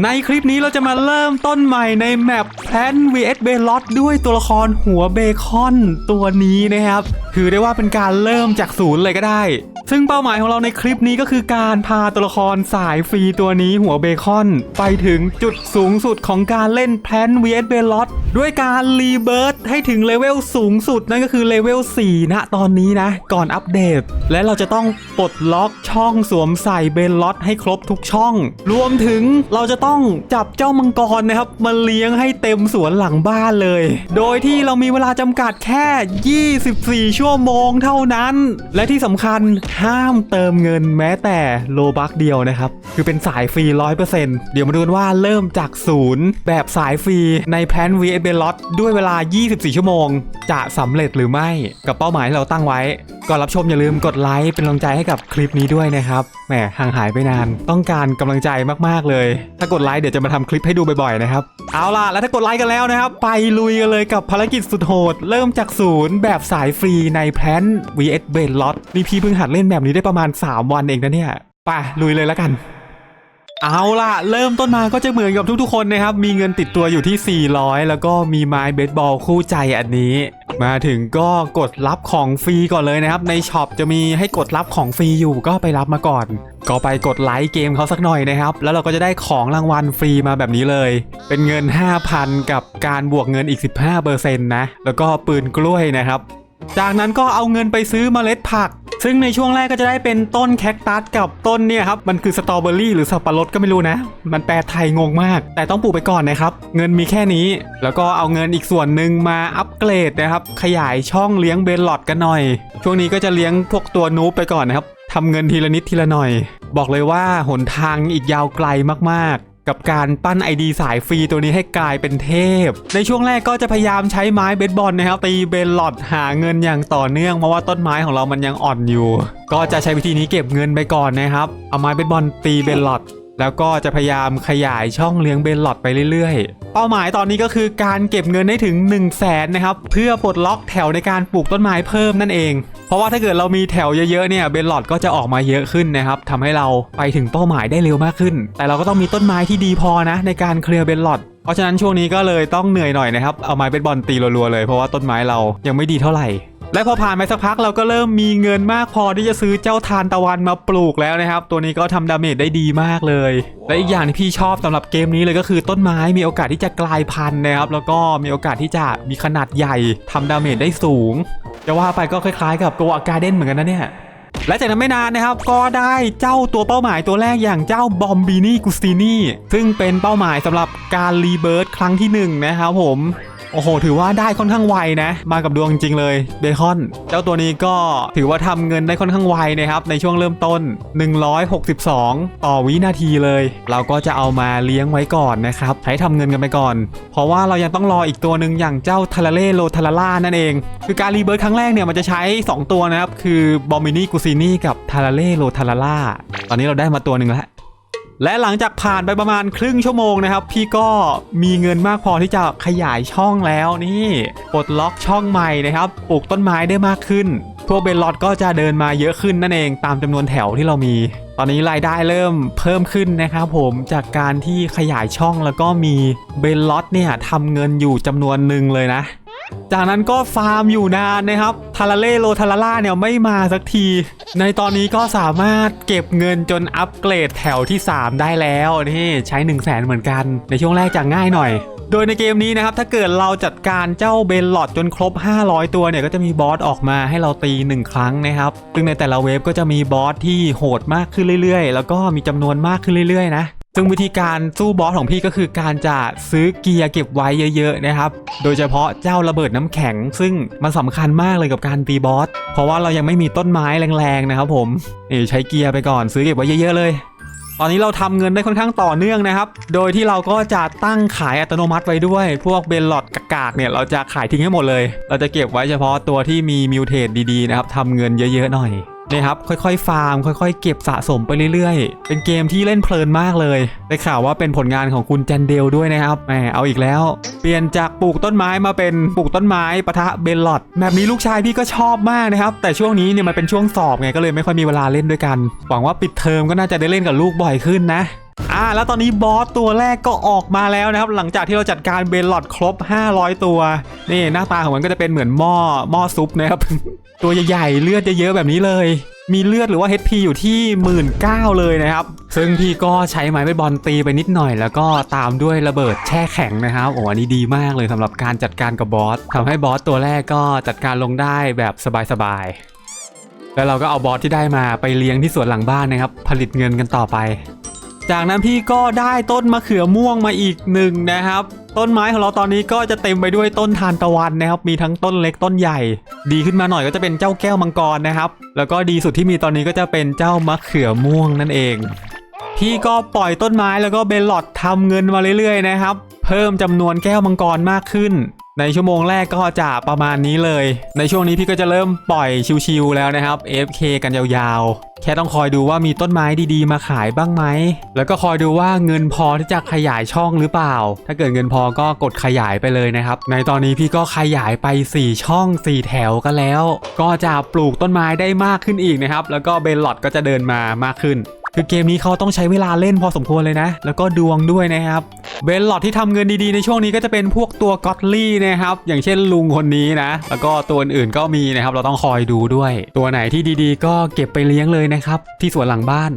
ในคลิปนี้เราจะมาเริ่มต้นใหม่ในแมปแพลน vs เบลอดด้วยตัวละครหัวเบคอนตัวนี้นะครับ ถือได้ว่าเป็นการเริ่มจากศูนย์เลยก็ได้ ซึ่งเป้าหมายของเราในคลิปนี้ก็คือการพาตัวละครสายฟรีตัวนี้หัวเบคอน ไปถึงจุดสูงสุดของการเล่นแพลน vs เบลอดด้วยการรีเบิร์ตให้ถึงเลเวลสูงสุดนั่นก็คือเลเวล4นะตอนนี้นะ ก่อนอัปเดต และเราจะต้องปลดล็อกช่องสวมใส่เบลอดให้ครบทุกช่อง รวมถึงเราจะต้องจับเจ้ามังกรนะครับมาเลี้ยงให้เต็มสวนหลังบ้านเลย โดยที่เรามีเวลาจำกัดแค่ 24 ชั่วโมงเท่านั้น และที่สำคัญห้ามเติมเงินแม้แต่โลบักเดียวนะครับ คือเป็นสายฟรี100%เดี๋ยวมาดูกันว่าเริ่มจากศูนย์แบบสายฟรีในแพลน v s b l o t ด้วยเวลา 24 ชั่วโมง จะสำเร็จหรือไม่กับเป้าหมายที่เราตั้งไว้ ก่อนรับชมอย่าลืมกดไลค์เป็นกำลังใจให้กับคลิปนี้ด้วยนะครับแหมห่างหายไปนาน ต้องการกำลังใจมากๆเลย ถ้ากดไลค์เดี๋ยวจะมาทำคลิปให้ดูบ่อยๆนะครับเอาล่ะแล้วถ้ากดไลค์กันแล้วนะครับไปลุยกันเลยกับภารกิจสุดโหด เริ่มจากศูนย์แบบสายฟรีในแพลน vs b e l o t นี่พี่เพิ่งหัดเล่นแบบนี้ได้ประมาณ 3 วันเองนะเนี่ยไปลุยเลยแล้วกัน เอาล่ะ เริ่มต้นมาก็จะเหมือนกับทุกๆคนนะครับ มีเงินติดตัวอยู่ที่ 400 แล้วก็มีไม้เบสบอลคู่ใจอันนี้ มาถึงก็กดรับของฟรีก่อนเลยนะครับ ในช็อปจะมีให้กดรับของฟรีอยู่ก็ไปรับมาก่อน ก็ไปกดไลค์เกมเขาสักหน่อยนะครับ แล้วเราก็จะได้ของรางวัลฟรีมาแบบนี้เลย เป็นเงิน 5,000 กับการบวกเงินอีก 15%นะแล้วก็ปืนกล้วยนะครับจากนั้นก็เอาเงินไปซื้อเมล็ดผัก ซึ่งในช่วงแรกก็จะได้เป็นต้นแคคตัสกับต้นเนี่ยครับ มันคือสตรอเบอรี่หรือสับปะรดก็ไม่รู้นะ มันแปลไทยงงมาก แต่ต้องปลูกไปก่อนนะครับ เงินมีแค่นี้ แล้วก็เอาเงินอีกส่วนหนึ่งมาอัปเกรดนะครับ ขยายช่องเลี้ยงเบนหลอดกันหน่อย ช่วงนี้ก็จะเลี้ยงพวกตัวนูบไปก่อนนะครับทำเงินทีละนิดทีละหน่อย บอกเลยว่าหนทางอีกยาวไกลมากๆ กับการปั้น ID สายฟรีตัวนี้ให้กลายเป็นเทพ ในช่วงแรกก็จะพยายามใช้ไม้เบสบอลนะครับตีเบลลอดหาเงินอย่างต่อเนื่องเพราะว่าต้นไม้ของเรามันยังอ่อนอยู่ ก็จะใช้วิธีนี้เก็บเงินไปก่อนนะครับ เอาไม้เบสบอลตีเบลลอด แล้วก็จะพยายามขยายช่องเลี้ยงเบลลอดไปเรื่อยๆ เป้าหมายตอนนี้ก็คือการเก็บเงินให้ถึง 1 0 0 0 0แสนนะครับ เพื่อปลดล็อกแถวในการปลูกต้นไม้เพิ่มนั่นเอง เพราะว่าถ้าเกิดเรามีแถวเยอะๆเนี่ยเบลลอดก็จะออกมาเยอะขึ้นนะครับทำให้เราไปถึงเป้าหมายได้เร็วมากขึ้น แต่เราก็ต้องมีต้นไม้ที่ดีพอนะ ในการเคลียร์เบลลอดเพราะฉะนั้นช่วงนี้ก็เลยต้องเหนื่อยหน่อยนะครับเอาไม้เบสบอลตีรัวๆเลยเพราะว่าต้นไม้เรายังไม่ดีเท่าไหร่ และพอผ่านไปสักพักเราก็เริ่มมีเงินมากพอที่จะซื้อเจ้าทานตะวันมาปลูกแล้วนะครับ ตัวนี้ก็ทำดาเมจได้ดีมากเลย และอีกอย่างที่พี่ชอบสำหรับเกมนี้เลยก็คือต้นไม้มีโอกาสที่จะกลายพันธุ์นะครับ แล้วก็มีโอกาสที่จะมีขนาดใหญ่ทำดาเมจได้สูงจะว่าไปก็คล้ายๆ กับตัวอาการเดนเหมือนกันนะเนี่ยและจากนั้นไม่นานนะครับก็ได้เจ้าตัวเป้าหมายตัวแรกอย่างเจ้าบอมบินี่กุสตินี่ซึ่งเป็นเป้าหมายสำหรับการรีเบิร์ตครั้งที่หนึ่งนะครับผม โอ้โห ถือว่าได้ค่อนข้างไวนะ มากับดวงจริงเลยเบคอน เจ้าตัวนี้ก็ถือว่าทำเงินได้ค่อนข้างไวนะครับ ในช่วงเริ่มต้น 162 ต่อวินาทีเลย เราก็จะเอามาเลี้ยงไว้ก่อนนะครับใช้ทำเงินกันไปก่อน เพราะว่าเรายังต้องรออีกตัวหนึ่งอย่างเจ้าทาราเล่โลทาราล่านั่นเอง คือการรีเบิร์ตครั้งแรกเนี่ยมันจะใช้ 2 ตัวนะครับ คือบอมินี่กูซินี่กับทาราเล่โลทาราล่าตอนนี้เราได้มาตัวหนึ่งแล้ว และหลังจากผ่านไปประมาณครึ่งชั่วโมงนะครับ พี่ก็มีเงินมากพอที่จะขยายช่องแล้วนี่ปลดล็อกช่องใหม่นะครับปลูกต้นไม้ได้มากขึ้น พวกเบนลอดก็จะเดินมาเยอะขึ้นนั่นเองตามจำนวนแถวที่เรามี ตอนนี้รายได้เริ่มเพิ่มขึ้นนะครับผมจากการที่ขยายช่องแล้วก็มีเบนลอดเนี่ยทำเงินอยู่จำนวนหนึ่งเลยนะ จากนั้นก็ฟาร์มอยู่นานนะครับทาราเล่โลทาราล่าเนี่ยไม่มาสักที ในตอนนี้ก็สามารถเก็บเงินจนอัปเกรดแถวที่ 3 ได้แล้วนี่ใช้ 1 0 0 0 0แสนเหมือนกันในช่วงแรกจะง่ายหน่อย โดยในเกมนี้นะครับ ถ้าเกิดเราจัดการเจ้าเบนหลอดจนครบ 500 ตัวเนี่ยก็จะมีบอสออกมาให้เราตี 1 ครั้งนะครับ ซึ่งในแต่ละเวฟก็จะมีบอสที่โหดมากขึ้นเรื่อยๆ แล้วก็มีจำนวนมากขึ้นเรื่อยๆนะ ซึ่งวิธีการสู้บอสของพี่ก็คือการจะซื้อเกียร์เก็บไว้เยอะๆนะครับ โดยเฉพาะเจ้าระเบิดน้ำแข็ง ซึ่งมันสำคัญมากเลยกับการตีบอส เพราะว่าเรายังไม่มีต้นไม้แรงๆนะครับผมนี่ใช้เกียร์ไปก่อนซื้อเก็บไว้เยอะๆเลย ตอนนี้เราทำเงินได้ค่อนข้างต่อเนื่องนะครับ โดยที่เราก็จะตั้งขายอัตโนมัติไว้ด้วย พวกเบลลอดกากๆเนี่ยเราจะขายทิ้งให้หมดเลย เราจะเก็บไว้เฉพาะตัวที่มีมิวเทสดีๆนะครับทำเงินเยอะๆหน่อย นี่ครับค่อยๆ ฟาร์ม ค่อยๆ เก็บสะสมไปเรื่อยๆ เป็นเกมที่เล่นเพลินมากเลยได้ข่าวว่าเป็นผลงานของคุณแจนเดลด้วยนะครับแหมเอาอีกแล้ว เปลี่ยนจากปลูกต้นไม้มาเป็นปลูกต้นไม้ปะทะเบลลอดแบบนี้ลูกชายพี่ก็ชอบมากนะครับ แต่ช่วงนี้เนี่ยมันเป็นช่วงสอบไงก็เลยไม่ค่อยมีเวลาเล่นด้วยกัน หวังว่าปิดเทอมก็น่าจะได้เล่นกับลูกบ่อยขึ้นนะ อ่าแล้วตอนนี้บอสตัวแรกก็ออกมาแล้วนะครับ หลังจากที่เราจัดการเบลลอดครบ 500 ตัว นี่หน้าตาของมันก็จะเป็นเหมือนหม้อหม้อซุปนะครับ ตัวใหญ่ๆเลือดเยอะๆแบบนี้เลย มีเลือดหรือว่า HP อยู่ที่1 9ื่นเลยนะครับ ซึ่งพี่ก็ใช้ไม้เบสบอลตีไปนิดหน่อย แล้วก็ตามด้วยระเบิดแช่แข็งนะครับโอ้อันนี้ดีมากเลยสำหรับการจัดการกับบอสทำให้บอสตัวแรกก็จัดการลงได้แบบสบายๆแล้วเราก็เอาบอสที่ได้มาไปเลี้ยงที่สวนหลังบ้านนะครับ ผลิตเงินกันต่อไป จากนั้นพี่ก็ได้ต้นมะเขือม่วงมาอีกหนึ่งนะครับ ต้นไม้ของเราตอนนี้ก็จะเต็มไปด้วยต้นทานตะวันนะครับ มีทั้งต้นเล็กต้นใหญ่ ดีขึ้นมาหน่อยก็จะเป็นเจ้าแก้วมังกรนะครับ แล้วก็ดีสุดที่มีตอนนี้ก็จะเป็นเจ้ามะเขือม่วงนั่นเอง พี่ก็ปล่อยต้นไม้แล้วก็เบลลอดทำเงินมาเรื่อยๆนะครับ เพิ่มจำนวนแก้วมังกรมากขึ้น ในชั่วโมงแรกก็จะประมาณนี้เลย ในช่วงนี้พี่ก็จะเริ่มปล่อยชิวๆแล้วนะครับ FK กันยาวๆ แค่ต้องคอยดูว่ามีต้นไม้ดีๆ มาขายบ้างไหม แล้วก็คอยดูว่าเงินพอที่จะขยายช่องหรือเปล่า ถ้าเกิดเงินพอก็กดขยายไปเลยนะครับ ในตอนนี้พี่ก็ขยายไป 4 ช่อง 4 แถวกันแล้ว ก็จะปลูกต้นไม้ได้มากขึ้นอีกนะครับ แล้วก็เบลลอดก็จะเดินมามากขึ้น คือเกมนี้เขาต้องใช้เวลาเล่นพอสมควรเลยนะ แล้วก็ดวงด้วยนะครับเบลลอดที่ทำเงินดีๆในช่วงนี้ก็จะเป็นพวกตัวก็อตลี่นะครับ อย่างเช่นลุงคนนี้นะ แล้วก็ตัวอื่นๆก็มีนะครับ เราต้องคอยดูด้วย ตัวไหนที่ดีๆ ก็เก็บไปเลี้ยงเลยนะครับ ที่สวนหลังบ้าน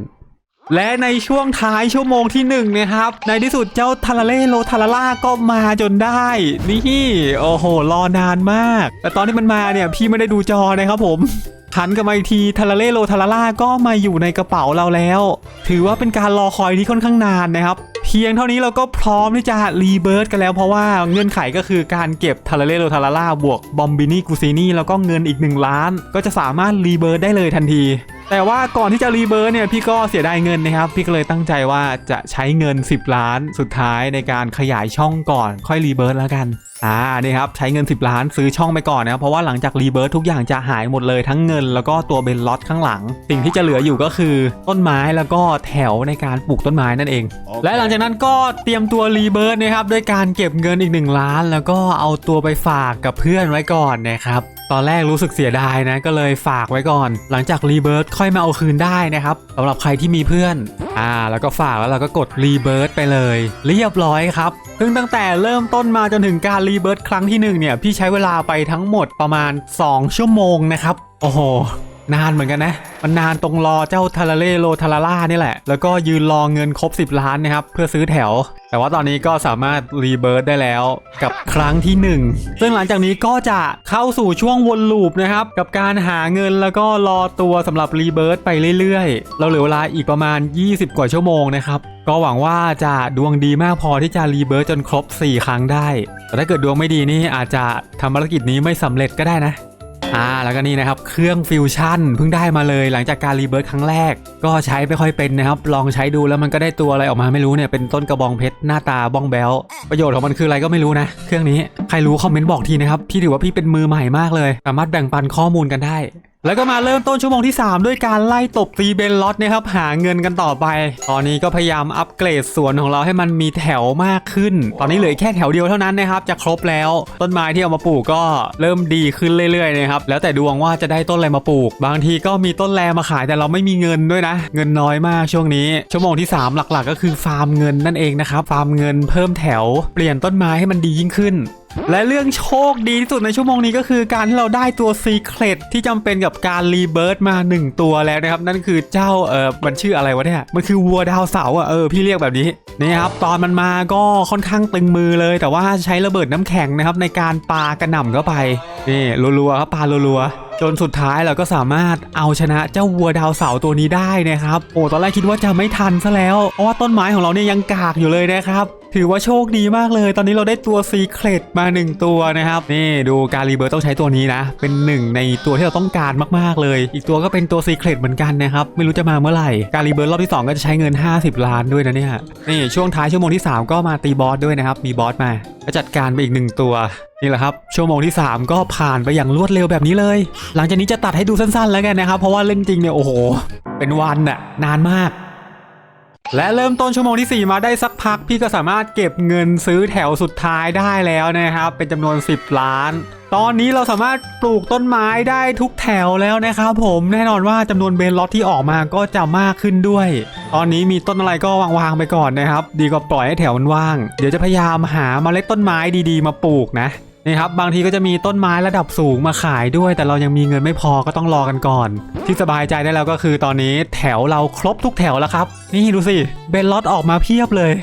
และในช่วงท้ายชั่วโมงที่หนึ่งนะครับ ในที่สุดเจ้าทาราเล่โลทาราล่าก็มาจนได้ นี่ โอ้โห รอนานมาก แต่ตอนที่มันมาเนี่ย พี่ไม่ได้ดูจอนะครับผม หันกลับมาอีกทีทาราเล่โลทาราล่าก็มาอยู่ในกระเป๋าเราแล้ว ถือว่าเป็นการรอคอยที่ค่อนข้างนานนะครับ เพียงเท่านี้เราก็พร้อมที่จะรีเบิร์ตกันแล้วเพราะว่าเงื่อนไขก็คือการเก็บทาราเล่โลทาราล่าบวกบอมบินี่กูซินี่แล้วก็เงินอีก 1 ล้าน ก็จะสามารถรีเบิร์ตได้เลยทันทีแต่ว่าก่อนที่จะรีเบิร์ตเนี่ยพี่ก็เสียดายเงินนะครับ พี่ก็เลยตั้งใจว่าจะใช้เงิน 10 ล้านสุดท้ายในการขยายช่องก่อนค่อยรีเบิร์ตแล้วกันอ่านี่ครับใช้เงิน 10 ล้านซื้อช่องไปก่อนนะครับเพราะว่าหลังจากรีเบิร์ตทุกอย่างจะหายหมดเลยทั้งเงินแล้วก็ตัวเบนล็อตข้างหลัง สิ่งที่จะเหลืออยู่ก็คือต้นไม้แล้วก็แถวในการปลูกต้นไม้นั่นเองและหลังจากนั้นก็เตรียมตัวรีเบิร์ตนะครับด้วยการเก็บเงินอีก 1 ล้าน แล้วก็เอาตัวไปฝากกับเพื่อนไว้ก่อนนะครับ ตอนแรกรู้สึกเสียดายนะก็เลยฝากไว้ก่อน หลังจากรีเบิร์ตค่อยมาเอาคืนได้นะครับสำหรับใครที่มีเพื่อนอ่าแล้วก็ฝากแล้วเราก็กดรีเบิร์ตไปเลย เรียบร้อยครับซึ่งตั้งแต่เริ่มต้นมาจนถึงการรีเบิร์ตครั้งที่หนึ่งเนี่ยพี่ใช้เวลาไปทั้งหมดประมาณ 2 ชั่วโมงนะครับโอ้โห นานเหมือนกันนะ มันนานตรงรอเจ้าทาราเล่โลทาราล่านี่แหละ แล้วก็ยืนรอเงินครบ 10 ล้านนะครับ เพื่อซื้อแถว แต่ว่าตอนนี้ก็สามารถรีเบิร์ตได้แล้วกับครั้งที่ 1 ซึ่งหลังจากนี้ก็จะเข้าสู่ช่วงวนลูปนะครับ กับการหาเงินแล้วก็รอตัวสำหรับรีเบิร์ตไปเรื่อยๆ เราเหลือเวลาอีกประมาณ 20 กว่าชั่วโมงนะครับก็หวังว่าจะดวงดีมากพอที่จะรีเบิร์ตจนครบ 4 ครั้งได้ แต่ถ้าเกิดดวงไม่ดีนี่อาจจะทำภารกิจนี้ไม่สำเร็จก็ได้นะ อ่าแล้วก็นี่นะครับเครื่องฟิวชั่นเพิ่งได้มาเลยหลังจากการรีเบิร์ตครั้งแรก ก็ใช้ไม่ค่อยเป็นนะครับ ลองใช้ดูแล้วมันก็ได้ตัวอะไรออกมาไม่รู้เนี่ยเป็นต้นกระบองเพชรหน้าตาบ้องแบลประโยชน์ของมันคืออะไรก็ไม่รู้นะ เครื่องนี้ใครรู้คอมเมนต์บอกทีนะครับพี่ถือว่าพี่เป็นมือใหม่มากเลย สามารถแบ่งปันข้อมูลกันได้ แล้วก็มาเริ่มต้นชั่วโมงที่ 3 ด้วยการไล่ตบตีเบนล็อตนะครับหาเงินกันต่อไป ตอนนี้ก็พยายามอัปเกรดสวนของเราให้มันมีแถวมากขึ้น ตอนนี้เหลือแค่แถวเดียวเท่านั้นนะครับจะครบแล้ว ต้นไม้ที่เอามาปลูกก็เริ่มดีขึ้นเรื่อยๆนะครับแล้วแต่ดวงว่าจะได้ต้นอะไรมาปลูก บางทีก็มีต้นแรมาขายแต่เราไม่มีเงินด้วยนะ เงินน้อยมากช่วงนี้ ชั่วโมงที่ 3 หลักๆ ก็คือฟาร์มเงินนั่นเองนะครับฟาร์มเงินเพิ่มแถวเปลี่ยนต้นไม้ให้มันดียิ่งขึ้น และเรื่องโชคดีที่สุดในชั่วโมงนี้ก็คือการที่เราได้ตัวซีเครตที่จำเป็นกับการรีเบิร์ตมา 1 ตัวแล้วนะครับ นั่นคือเจ้าเออมันชื่ออะไรวะเนี่ย มันคือวัวดาวเสาอะเออพี่เรียกแบบนี้นี่ครับตอนมันมาก็ค่อนข้างตึงมือเลย แต่ว่าใช้ระเบิดน้ำแข็งนะครับในการปากระหน่ำเข้าไปนี่รัวๆครับปารัวๆจนสุดท้ายเราก็สามารถเอาชนะเจ้าวัวดาวเสาตัวนี้ได้นะครับ โอ้ตอนแรกคิดว่าจะไม่ทันซะแล้วเพราะว่าต้นไม้ของเราเนี่ยยังกากอยู่เลยนะครับ ถือว่าโชคดีมากเลย ตอนนี้เราได้ตัวซีเครตมา1ตัวนะครับ นี่ดูการรีเบิร์ตต้องใช้ตัวนี้นะ เป็นหนึ่งในตัวที่เราต้องการมากๆเลย อีกตัวก็เป็นตัวซีเครตเหมือนกันนะครับ ไม่รู้จะมาเมื่อไหร่ การรีเบิร์ตรอบที่ 2 ก็จะใช้เงิน 50 ล้านด้วยนะเนี่ย นี่ช่วงท้ายชั่วโมงที่ 3 ก็มาตีบอสด้วยนะครับ มีบอสมาก็จัดการไปอีกหนึ่งตัวนี่แหละครับชั่วโมงที่ 3 ก็ผ่านไปอย่างรวดเร็วแบบนี้เลย หลังจากนี้จะตัดให้ดูสั้นๆ แล้วกันนะครับ เพราะว่าเล่นจริงเนี่ยโอ้โห เป็นวันน่ะนานมาก และเริ่มต้นชั่วโมงที่ 4 มาได้สักพัก พี่ก็สามารถเก็บเงินซื้อแถวสุดท้ายได้แล้วนะครับ เป็นจำนวน 10 ล้าน ตอนนี้เราสามารถปลูกต้นไม้ได้ทุกแถวแล้วนะครับผมแน่นอนว่าจำนวนเบนล็อตที่ออกมาก็จะมากขึ้นด้วย ตอนนี้มีต้นอะไรก็วางๆไปก่อนนะครับ ดีกว่าปล่อยให้แถวมันว่าง เดี๋ยวจะพยายามหาเมล็ดต้นไม้ดีๆ มาปลูกนะ นี่ครับบางทีก็จะมีต้นไม้ระดับสูงมาขายด้วย แต่เรายังมีเงินไม่พอก็ต้องรอกันก่อน ที่สบายใจได้แล้วก็คือตอนนี้แถวเราครบทุกแถวแล้วครับ นี่ดูสิเบนล็อตออกมาเพียบเลย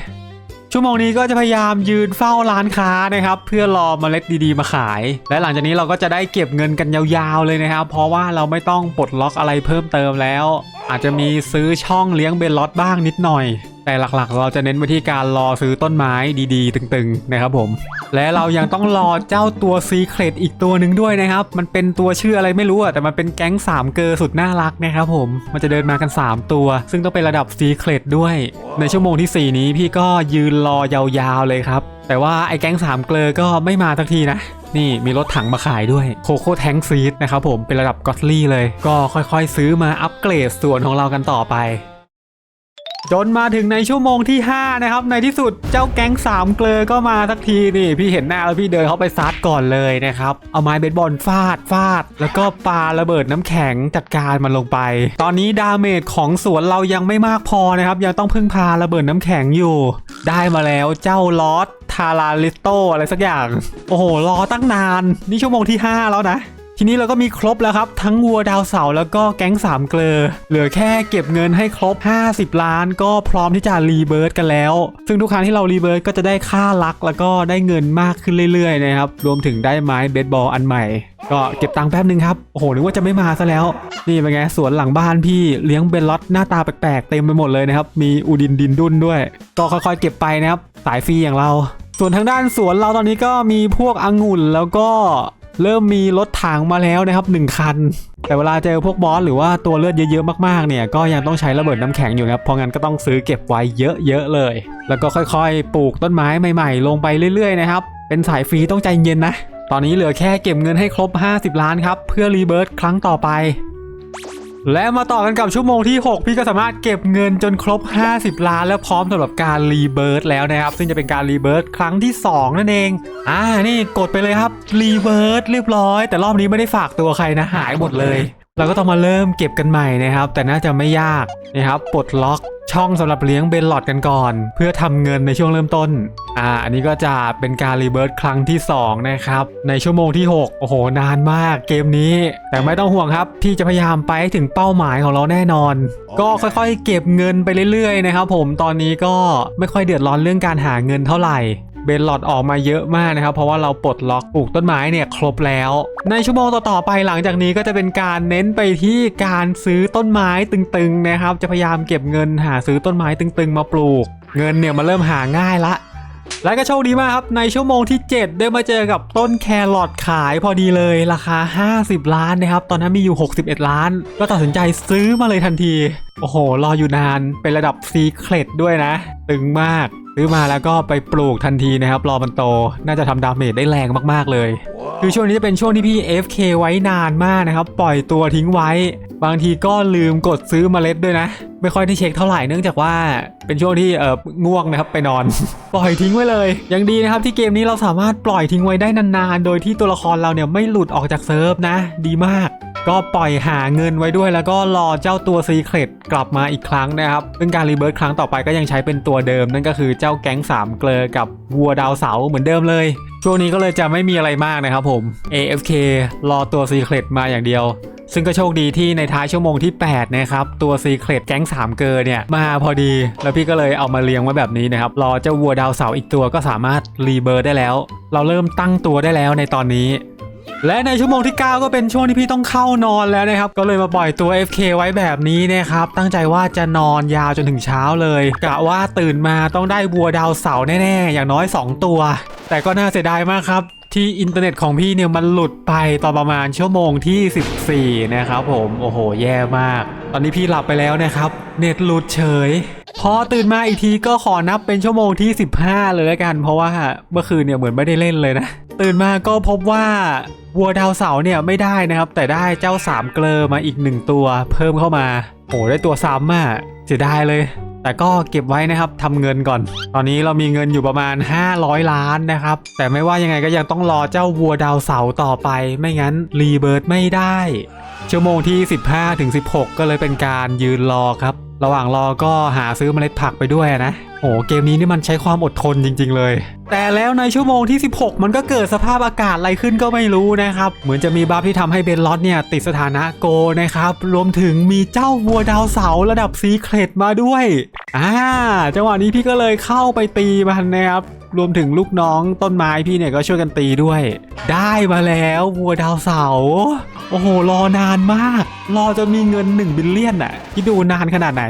ชั่วโมงนี้ก็จะพยายามยืนเฝ้าร้านค้านะครับ เพื่อรอเมล็ดดีๆมาขาย และหลังจากนี้เราก็จะได้เก็บเงินกันยาวๆเลยนะครับ เพราะว่าเราไม่ต้องปลดล็อกอะไรเพิ่มเติมแล้ว อาจจะมีซื้อช่องเลี้ยงเบนล็อตบ้างนิดหน่อย แต่หลักๆ เราจะเน้นไปที่การรอซื้อต้นไม้ดี ๆ ตึงๆ นะครับผม และเรายังต้องรอเจ้าตัวซีเครตอีกตัวหนึ่งด้วยนะครับ มันเป็นตัวชื่ออะไรไม่รู้อะแต่มันเป็นแก๊ง 3 เกอร์สุดน่ารักนะครับผม มันจะเดินมากัน 3 ตัว ซึ่งต้องเป็นระดับซีเครตด้วย ในชั่วโมงทีสี่4 นี้พี่ก็ยืนรอยาวๆเลยครับ แต่ว่าไอ้แก๊ง3เกลอก็ไม่มาสักทีนะนี่มีรถถังมาขายด้วยโคโค่แทงซีดนะครับผมเป็นระดับก็อตลี่เลย ก็ค่อยๆ ซื้อมาอัปเกรดส่วนของเรากันต่อไป จนมาถึงในชั่วโมงที่ 5 นะครับ ในที่สุดเจ้าแก๊ง3เกลอก็มาสักทีนี่ พี่เห็นหน้าแล้วพี่เดินเข้าไปซัดก่อนเลยนะครับ เอาไม้เบสบอลฟาดฟาด แล้วก็ปาระเบิดน้ำแข็งจัดการมันลงไป ตอนนี้ดาเมจของสวนเรายังไม่มากพอนะครับ ยังต้องพึ่งพาระเบิดน้ำแข็งอยู่ ได้มาแล้วเจ้าลอสทาราลิโตอะไรสักอย่าง โอ้โหรอตั้งนาน นี่ชั่วโมงที่ 5 แล้วนะ ทีนี้เราก็มีครบแล้วครับ ทั้งวัวดาวเสาแล้วก็แก๊งสามเกลอเหลือแค่เก็บเงินให้ครบ 50 ล้าน ก็พร้อมที่จะรีเบิร์ดกันแล้ว ซึ่งทุกครั้งที่เรารีเบิร์ดก็จะได้ค่าลัก แล้วก็ได้เงินมากขึ้นเรื่อยๆนะครับรวมถึงได้ไม้เบสบอลอันใหม่ ก็เก็บตังค์แป๊บนึงครับโอ้โหนึกว่าจะไม่มาซะแล้ว นี่เป็นไงสวนหลังบ้านพี่เลี้ยงเบนล็อตหน้าตาแปลกๆเต็มไปหมดเลยนะครับมีอูดินดินดุนด้วย ก็ค่อยๆ เก็บไปนะครับสายฟรีอย่างเราส่วนทางด้านสวนเราตอนนี้ก็มีพวกองุ่นแล้วก็ เริ่มมีรถถังมาแล้วนะครับ 1 คัน แต่เวลาเจอพวกบอสหรือว่าตัวเลือดเยอะๆมากๆเนี่ยก็ยังต้องใช้ระเบิดน้ำแข็งอยู่นะครับเพราะงั้นก็ต้องซื้อเก็บไว้เยอะๆเลย แล้วก็ค่อยๆ ปลูกต้นไม้ใหม่ๆ ลงไปเรื่อยๆนะครับเป็นสายฟรีต้องใจเย็นนะ ตอนนี้เหลือแค่เก็บเงินให้ครบ 50 ล้านครับเพื่อรีเบิร์ตครั้งต่อไป และมาต่อกันกับชั่วโมงที่ 6 พี่ก็สามารถเก็บเงินจนครบ 50 ล้าน แล้วพร้อมสำหรับการรีเบิร์ตแล้วนะครับ ซึ่งจะเป็นการรีเบิร์ตครั้งที่ 2 นั่นเอง อ่านี่กดไปเลยครับรีเบิร์ตเรียบร้อย แต่รอบนี้ไม่ได้ฝากตัวใครนะหายหมดเลย เราก็ต้องมาเริ่มเก็บกันใหม่นะครับ แต่น่าจะไม่ยากนะครับปลดล็อกช่องสำหรับเลี้ยงเบนหลอดกันก่อน เพื่อทำเงินในช่วงเริ่มต้น อ่า อันนี้ก็จะเป็นการรีเบิร์ตครั้งที่ 2 นะครับ ในชั่วโมงที่ 6 โอ้โห นานมากเกมนี้ แต่ไม่ต้องห่วงครับ พี่จะพยายามไปให้ถึงเป้าหมายของเราแน่นอน ก็ค่อยๆ เก็บเงินไปเรื่อยๆ นะครับผมตอนนี้ก็ไม่ค่อยเดือดร้อนเรื่องการหาเงินเท่าไหร่ เบนหลอดออกมาเยอะมากนะครับ เพราะว่าเราปลดล็อกปลูกต้นไม้เนี่ยครบแล้ว ในชั่วโมงต่อๆไปหลังจากนี้ก็จะเป็นการเน้นไปที่การซื้อต้นไม้ตึงๆนะครับ จะพยายามเก็บเงินหาซื้อต้นไม้ตึงๆ มาปลูก เงินเนี่ยมาเริ่มหาง่ายละและก็โชคดีมากครับ ในชั่วโมงที่ 7 ได้มาเจอกับต้นแครอทขายพอดีเลยราคา 50 ล้านนะครับ ตอนนั้นมีอยู่ 61 ล้าน ก็ตัดสินใจซื้อมาเลยทันที โอ้โห รออยู่นาน เป็นระดับซีเครตด้วยนะ ตึงมากซื้อมาแล้วก็ไปปลูกทันทีนะครับ รอมันโต น่าจะทำดาเมจได้แรงมากๆเลย คือช่วงนี้จะเป็นช่วงที่พี่ FK ไว้นานมากนะครับ ปล่อยตัวทิ้งไว้ บางทีก็ลืมกดซื้อมเมล็ดด้วยนะ ไม่ค่อยได้เช็คเท่าไหร่เนื่องจากว่าเป็นช่วงที่เออง่วงนะครับไปนอน ปล่อยทิ้งไว้เลย ยังดีนะครับที่เกมนี้เราสามารถปล่อยทิ้งไว้ได้นานๆ โดยที่ตัวละครเราเนี่ยไม่หลุดออกจากเซิร์ฟนะ ดีมาก ก็ปล่อยหาเงินไว้ด้วย แล้วก็รอเจ้าตัวซีเครตกลับมาอีกครั้งนะครับซึ่งการรีเบิร์ตครั้งต่อไปก็ยังใช้เป็นตัวเดิม นั่นก็คือเจ้าแก๊งสามเกลอกับวัวดาวเสาเหมือนเดิมเลย ช่วงนี้ก็เลยจะไม่มีอะไรมากนะครับผม AFK รอตัวซีเครตมาอย่างเดียวซึ่งก็โชคดีที่ในท้ายชั่วโมงที่ 8 นะครับ ตัวซีเครตแก๊ง 3 เกอร์เนี่ย มาพอดี แล้วพี่ก็เลยเอามาเลี้ยงไว้แบบนี้นะครับ รอเจ้าวัวดาวเสาอีกตัวก็สามารถรีเบิร์ดได้แล้ว เราเริ่มตั้งตัวได้แล้วในตอนนี้ และในชั่วโมงที่ 9 ก็เป็นช่วงที่พี่ต้องเข้านอนแล้วนะครับ ก็เลยมาปล่อยตัว FK ไว้แบบนี้นะครับ ตั้งใจว่าจะนอนยาวจนถึงเช้าเลยกะว่าตื่นมาต้องได้วัวดาวเสาแน่ๆ อย่างน้อย 2 ตัว แต่ก็น่าเสียดายมากครับที่อินเทอร์เน็ตของพี่เนี่ยมันหลุดไปตอนประมาณชั่วโมงที่ 14 นะครับผมโอ้โหแย่มาก ตอนนี้พี่หลับไปแล้วนะครับ เน็ตหลุดเฉย พอตื่นมาอีกทีก็ขอนับเป็นชั่วโมงที่ 15 เลยแล้วกัน เพราะว่าเมื่อคืนเนี่ยเหมือนไม่ได้เล่นเลยนะ ตื่นมาก็พบว่าวัวดาวเสาเนี่ยไม่ได้นะครับ แต่ได้เจ้าสามเกลอมาอีกหนึ่งตัว เพิ่มเข้ามาโอ้ได้ตัวซ้ำอะเสียดายเลย แต่ก็เก็บไว้นะครับทำเงินก่อน ตอนนี้เรามีเงินอยู่ประมาณ 500 ล้านนะครับ แต่ไม่ว่ายังไงก็ยังต้องรอเจ้าวัวดาวเสาต่อไป ไม่งั้นรีเบิร์ตไม่ได้ ชั่วโมงที่ 15ถึง16 ก็เลยเป็นการยืนรอครับ ระหว่างรอก็หาซื้อเมล็ดผักไปด้วยนะโอ้เกมนี้นี่มันใช้ความอดทนจริง ๆ เลย แต่แล้วในชั่วโมงที่ 16 มันก็เกิดสภาพอากาศอะไรขึ้นก็ไม่รู้นะครับ เหมือนจะมีบัฟที่ทำให้เบนลอตเนี่ยติดสถานะโกนะครับ รวมถึงมีเจ้าวัวดาวเสาร์ระดับซีเครตมาด้วย อ่า จังหวะนี้พี่ก็เลยเข้าไปตีมันนะครับ รวมถึงลูกน้องต้นไม้พี่เนี่ยก็ช่วยกันตีด้วย ได้มาแล้ววัวดาวเสา โอ้โห รอนานมาก รอจะมีเงิน1บิลเลียนอะคิดดูนานขนาดไหน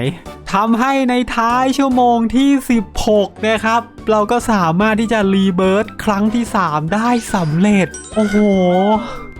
ทำให้ในท้ายชั่วโมงที่ 16 นะครับ เราก็สามารถที่จะรีเบิร์ตครั้งที่ 3 ได้สำเร็จ โอ้โห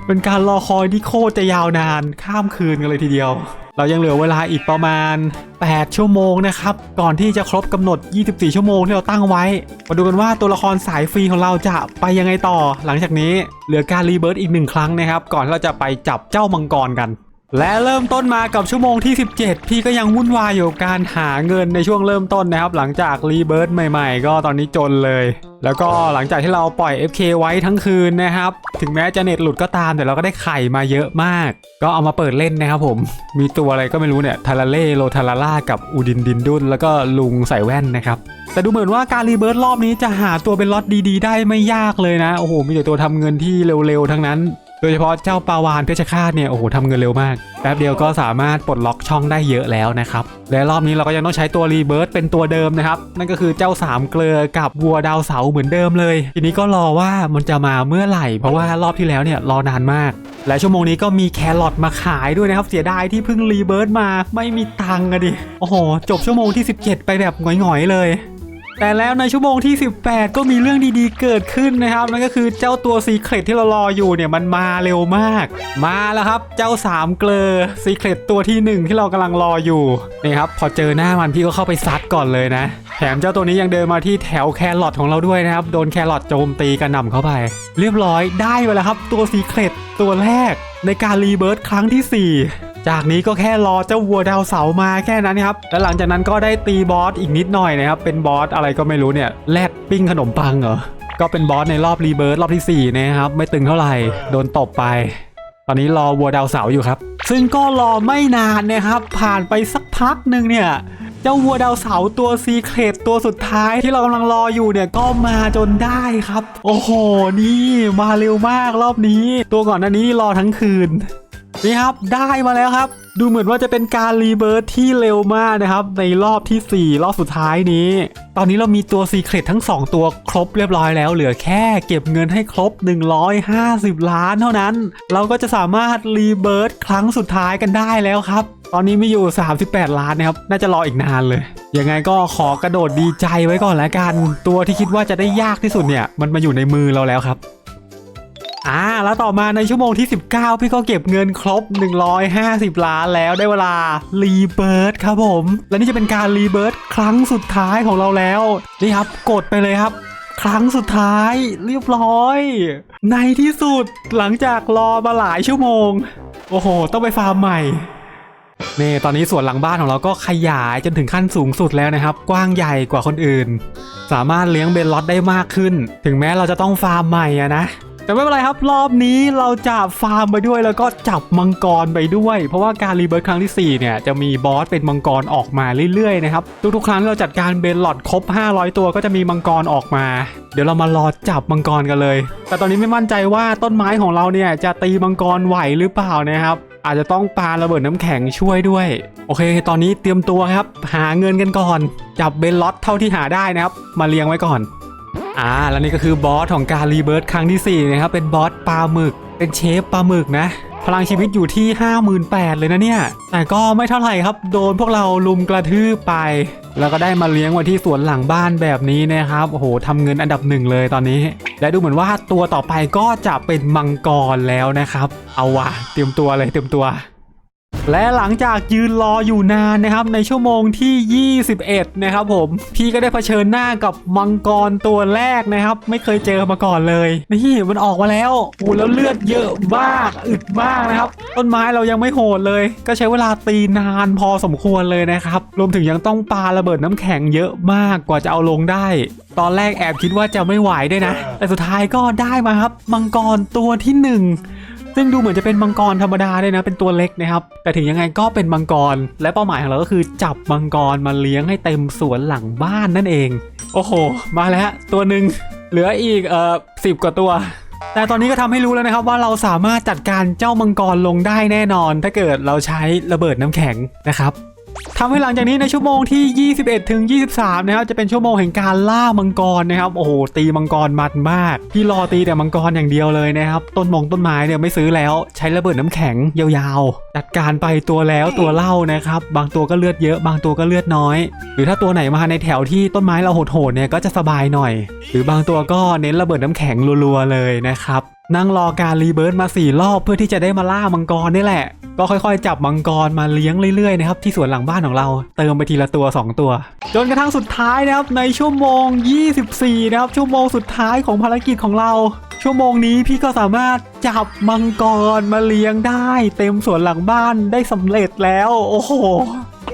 เป็นการรอคอยที่โคตรจะยาวนานข้ามคืนกันเลยทีเดียว เรายังเหลือเวลาอีกประมาณ 8 ชั่วโมงนะครับ ก่อนที่จะครบกำหนด 24 ชั่วโมงที่เราตั้งไว้ มาดูกันว่าตัวละครสายฟรีของเราจะไปยังไงต่อ หลังจากนี้เหลือการรีเบิร์ตอีกหนึ่งครั้งนะครับ ก่อนที่เราจะไปจับเจ้ามังกรกัน และเริ่มต้นมากับชั่วโมงที่ 17 พี่ก็ยังวุ่นวายอยู่การหาเงินในช่วงเริ่มต้นนะครับ หลังจากรีเบิร์ตใหม่ๆ ก็ตอนนี้จนเลย แล้วก็หลังจากที่เราปล่อย FK ไว้ทั้งคืนนะครับ ถึงแม้จะเน็ตหลุดก็ตามแต่เราก็ได้ไข่มาเยอะมาก ก็เอามาเปิดเล่นนะครับผม มีตัวอะไรก็ไม่รู้เนี่ยทาราเล่โลทาราล่ากับอูดินดินดุนแล้วก็ลุงใส่แว่นนะครับแต่ดูเหมือนว่าการรีเบิร์ตรอบนี้จะหาตัวเป็นล็อตดีๆ ได้ไม่ยากเลยนะโอ้โหมีแต่ตัวทำเงินที่เร็วๆทั้งนั้น ดยเฉพาะเจ้าปาวานเพชรฆาตเนี่ยโอ้โหทำเงินเร็วมากแป๊บเดียวก็สามารถปลดล็อกช่องได้เยอะแล้วนะครับและรอบนี้เราก็ยังต้องใช้ตัวรีเบิร์ตเป็นตัวเดิมนะครับนั่นก็คือเจ้าสามเกลือกับวัวดาวเสาเหมือนเดิมเลย ทีนี้ก็รอว่ามันจะมาเมื่อไหร่ เพราะว่ารอบที่แล้วเนี่ยรอนานมาก และชั่วโมงนี้ก็มีแครอทมาขายด้วยนะครับเสียดายที่เพิ่งรีเบิร์ตมาไม่มีตังค์อะดิโอ้โหจบชั่วโมงที่ 17 ไปแบบหงอยๆเลย แต่แล้วในชั่วโมงที่ 18 ก็มีเรื่องดีๆเกิดขึ้นนะครับนั่นก็คือเจ้าตัวซีเครตที่เรารออยู่เนี่ยมันมาเร็วมาก มาแล้วครับเจ้าสามเกลอซีเครตตัวที่หนึ่งที่เรากำลังรออยู่นี่ครับพอเจอหน้ามันพี่ก็เข้าไปซัดก่อนเลยนะแถมเจ้าตัวนี้ยังเดินมาที่แถวแครอทของเราด้วยนะครับโดนแครอทโจมตีกระหน่ำเข้าไป เรียบร้อยได้ไปแล้วครับ ตัวซีเครตตัวแรกในการรีเบิร์ตครั้งที่ 4 จากนี้ก็แค่รอเจ้าวัวดาวเสามาแค่นั้นครับ แล้วหลังจากนั้นก็ได้ตีบอสอีกนิดหน่อยนะครับ เป็นบอสอะไรก็ไม่รู้เนี่ยแลดปิ้งขนมปังเหรอ ก็เป็นบอสในรอบรีเบิร์ตรอบทีสี่4นะครับ ไม่ตึงเท่าไหร่ โดนตบไป ตอนนี้รอวัวดาวเสาอยู่ครับ ซึ่งก็รอไม่นานนะครับ ผ่านไปสักพักหนึ่งเนี่ยเจ้าวัวดาวเสาตัวซีเครตตัวสุดท้ายที่เรากำลังรออยู่เนี่ยก็มาจนได้ครับ โอ้โห นี่มาเร็วมากรอบนี้ ตัวก่อนหน้านี้รอทั้งคืน นี่ครับได้มาแล้วครับ ดูเหมือนว่าจะเป็นการรีเบิร์ตที่เร็วมากนะครับ ในรอบทีสี่ 4 รอบสุดท้ายนี้ ตอนนี้เรามีตัวซีเครตทั้ง 2 ตัวครบเรียบร้อยแล้ว เหลือแค่เก็บเงินให้ครบ 150 ล้านเท่านั้น เราก็จะสามารถรีเบิร์ตครั้งสุดท้ายกันได้แล้วครับ ตอนนี้มีอยู่ 38 ล้านนะครับ น่าจะรออีกนานเลยยังไงก็ขอกระโดดดีใจไว้ก่อนแล้วกัน ตัวที่คิดว่าจะได้ยากที่สุดเนี่ย มันมาอยู่ในมือเราแล้วครับ อ่าแล้วต่อมาในชั่วโมงที่ 19 พี่ก็เก็บเงินครบ 150 ล้านแล้วได้เวลารีเบิร์ตครับผม และนี่จะเป็นการรีเบิร์ตครั้งสุดท้ายของเราแล้วนี่ครับกดไปเลยครับครั้งสุดท้ายเรียบร้อย ในที่สุดหลังจากรอมาหลายชั่วโมง โอ้โห ต้องไปฟาร์มใหม่นี่ตอนนี้สวนหลังบ้านของเราก็ขยายจนถึงขั้นสูงสุดแล้วนะครับ กว้างใหญ่กว่าคนอื่น สามารถเลี้ยงเบนล็อตได้มากขึ้น ถึงแม้เราจะต้องฟาร์มใหม่อะนะ แต่ไม่เป็นไรครับ รอบนี้เราจะฟาร์มไปด้วยแล้วก็จับมังกรไปด้วย เพราะว่าการรีเบิร์ตครั้งที่ 4 เนี่ย จะมีบอสเป็นมังกรออกมาเรื่อยๆนะครับทุกๆครั้งเราจัดการเบนหลอดครบ 500 ตัวก็จะมีมังกรออกมา เดี๋ยวเรามารอจับมังกรกันเลย แต่ตอนนี้ไม่มั่นใจว่าต้นไม้ของเราเนี่ยจะตีมังกรไหวหรือเปล่านะครับอาจจะต้องปาระเบิดน้ำแข็งช่วยด้วย โอเค ตอนนี้เตรียมตัวครับ หาเงินกันก่อน จับเบนล็อตเท่าที่หาได้นะครับ มาเรียงไว้ก่อน อ่าแล้วนี่ก็คือบอสของการรีเบิร์ตครั้งที่4นะครับเป็นบอสปลาหมึก เป็นเชฟปลาหมึกนะ พลังชีวิตอยู่ที่ 58,000เลยนะเนี่ย แต่ก็ไม่เท่าไหร่ครับ โดนพวกเราลุมกระทืบไป แล้วก็ได้มาเลี้ยงไว้ที่สวนหลังบ้านแบบนี้นะครับโอ้โหทำเงินอันดับหนึ่งเลยตอนนี้ และดูเหมือนว่าตัวต่อไปก็จะเป็นมังกรแล้วนะครับ เอาว่ะเตรียมตัวเลยเตรียมตัว และหลังจากยืนรออยู่นานนะครับในชั่วโมงที่ 21 นะครับผมพี่ก็ได้เผชิญหน้ากับมังกรตัวแรกนะครับ ไม่เคยเจอมาก่อนเลยนี่มันออกมาแล้วโอ้แล้วเลือดเยอะมากอึดมากนะครับ ต้นไม้เรายังไม่โหดเลย ก็ใช้เวลาตีนานพอสมควรเลยนะครับ รวมถึงยังต้องปาระเบิดน้ำแข็งเยอะมากกว่าจะเอาลงได้ ตอนแรกแอบคิดว่าจะไม่ไหวด้วยนะ แต่สุดท้ายก็ได้มาครับ มังกรตัวที่หนึ่ง ซึ่งดูเหมือนจะเป็นมังกรธรรมดาเลยนะเป็นตัวเล็กนะครับแต่ถึงยังไงก็เป็นมังกร และเป้าหมายของเราก็คือจับมังกรมาเลี้ยงให้เต็มสวนหลังบ้านนั่นเอง โอ้โห มาแล้วตัวหนึ่งเหลืออีกเอ่อสิบกว่าตัวแต่ตอนนี้ก็ทำให้รู้แล้วนะครับว่าเราสามารถจัดการเจ้ามังกรลงได้แน่นอน ถ้าเกิดเราใช้ระเบิดน้ำแข็งนะครับ ทำให้หลังจากนี้ในชั่วโมงที่ 21ถึง23 นะครับ จะเป็นชั่วโมงแห่งการล่ามังกรนะครับ โอ้โห ตีมังกรมันมาก พี่รอตีแต่มังกรอย่างเดียวเลยนะครับ ต้นมงต้นไม้เนี่ยไม่ซื้อแล้วใช้ระเบิดน้ำแข็งยาวๆ จัดการไปตัวแล้วตัวเล่านะครับ บางตัวก็เลือดเยอะ บางตัวก็เลือดน้อย หรือถ้าตัวไหนมาในแถวที่ต้นไม้เราโหดๆเนี่ยก็จะสบายหน่อย หรือบางตัวก็เน้นระเบิดน้ำแข็งรัวๆเลยนะครับ นั่งรอการรีเบิร์ตมาสี่รอบเพื่อที่จะได้มาล่ามังกรนี่แหละ ก็ค่อยๆ จับมังกรมาเลี้ยงเรื่อยๆนะครับที่สวนหลังบ้านของเรา เติมไปทีละตัว 2 ตัว จนกระทั่งสุดท้ายนะครับในชั่วโมง 24 นะครับชั่วโมงสุดท้ายของภารกิจของเรา ชั่วโมงนี้พี่ก็สามารถจับมังกรมาเลี้ยงได้ เต็มสวนหลังบ้านได้สำเร็จแล้ว โอ้โห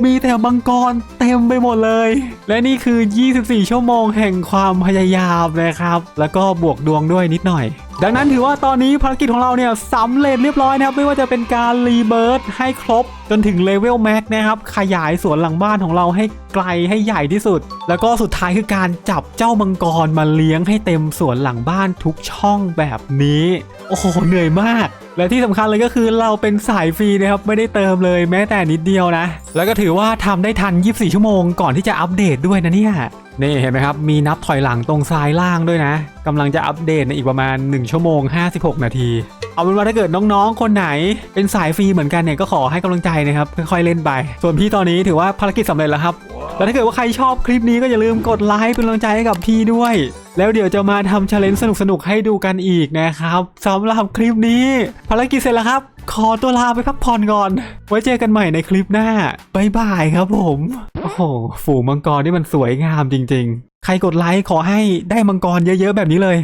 มีแต่มังกรเต็มไปหมดเลย และนี่คือ 24 ชั่วโมงแห่งความพยายามนะครับ แล้วก็บวกดวงด้วยนิดหน่อย ดังนั้นถือว่าตอนนี้ภารกิจของเราเนี่ยสำเร็จเรียบร้อยนะครับ ไม่ว่าจะเป็นการรีเบิร์ตให้ครบจนถึงเลเวลแม็กนะครับ ขยายสวนหลังบ้านของเราให้ไกลให้ใหญ่ที่สุด แล้วก็สุดท้ายคือการจับเจ้ามังกรมาเลี้ยงให้เต็มสวนหลังบ้านทุกช่องแบบนี้ โอ้โหเหนื่อยมาก และที่สำคัญเลยก็คือเราเป็นสายฟรีนะครับไม่ได้เติมเลยแม้แต่นิดเดียวนะ แล้วก็ถือว่าทำได้ทัน 24 ชั่วโมงก่อนที่จะอัปเดตด้วยนะเนี่ยนี่เห็นไหมครับ มีนับถอยหลังตรงซ้ายล่างด้วยนะกำลังจะอัปเดตในอีกประมาณ 1 ชั่วโมง 56 นาที เอาเป็นว่าถ้าเกิดน้องๆ คนไหนเป็นสายฟรีเหมือนกันเนี่ยก็ขอให้กำลังใจนะครับค่อยๆเล่นไป ส่วนพี่ตอนนี้ถือว่าภารกิจสำเร็จแล้วครับ แล้วถ้าเกิดว่าใครชอบคลิปนี้ก็อย่าลืมกดไลค์เป็นกำลังใจให้กับพี่ด้วย แล้วเดี๋ยวจะมาทำช l เลน g e สนุกๆให้ดูกันอีกนะครับสำหรับคลิปนี้ ภารกิจเสร็จแล้วครับ ขอตัวลาไปพักผ่อนก่อน ไว้เจอกันใหม่ในคลิปหน้าบ๊ายบายครับผม โอ้โหฝูงมังกรนี่มันสวยงามจริง ๆ ใครกดไลค์ขอให้ได้มังกรเยอะๆแบบนี้เลย